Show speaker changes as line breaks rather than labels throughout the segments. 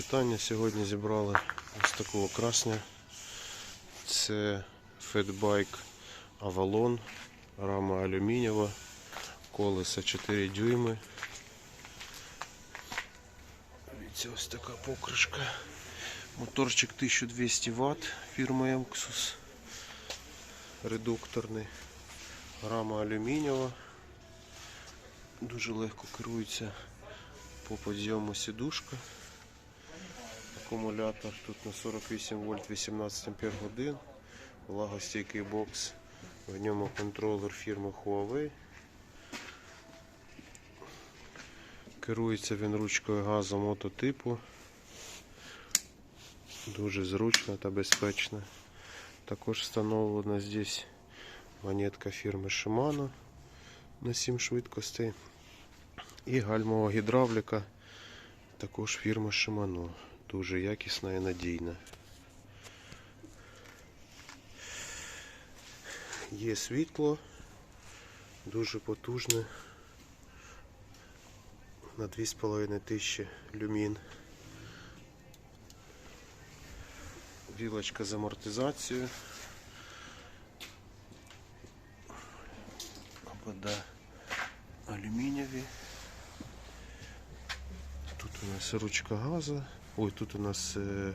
вітання. Сьогодні зібрали ось такого красня. Це фетбайк Avalon, рама алюмінієва, колеса 4 дюйми. Дивіться, ось така покришка. Моторчик 1200 Вт фірми Emxus. Редукторний. Рама алюмінієва. Дуже легко керується по підйому сідушка. Акумулятор тут на 48 вольт 18 ампер годин. Влагостійкий бокс. В ньому контролер фірми Huawei. Керується він ручкою газу мототипу. Дуже зручно та безпечно. Також встановлена здесь монетка фірми Shimano на 7 швидкостей. І гальмова гідравліка також фірми Shimano. Дуже якісна і надійна. Є світло, дуже потужне. На 2,5 тисячі люмін. Вілочка з амортизацією. Обода алюмінієві. Тут у нас ручка газу. Ой, тут у нас е,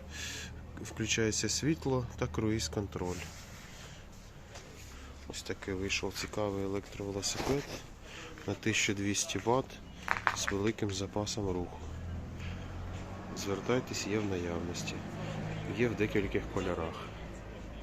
включається світло та круїз контроль. Ось такий вийшов цікавий електровелосипед на 1200 Вт з великим запасом руху. Звертайтесь, є в наявності. Є в декількох кольорах.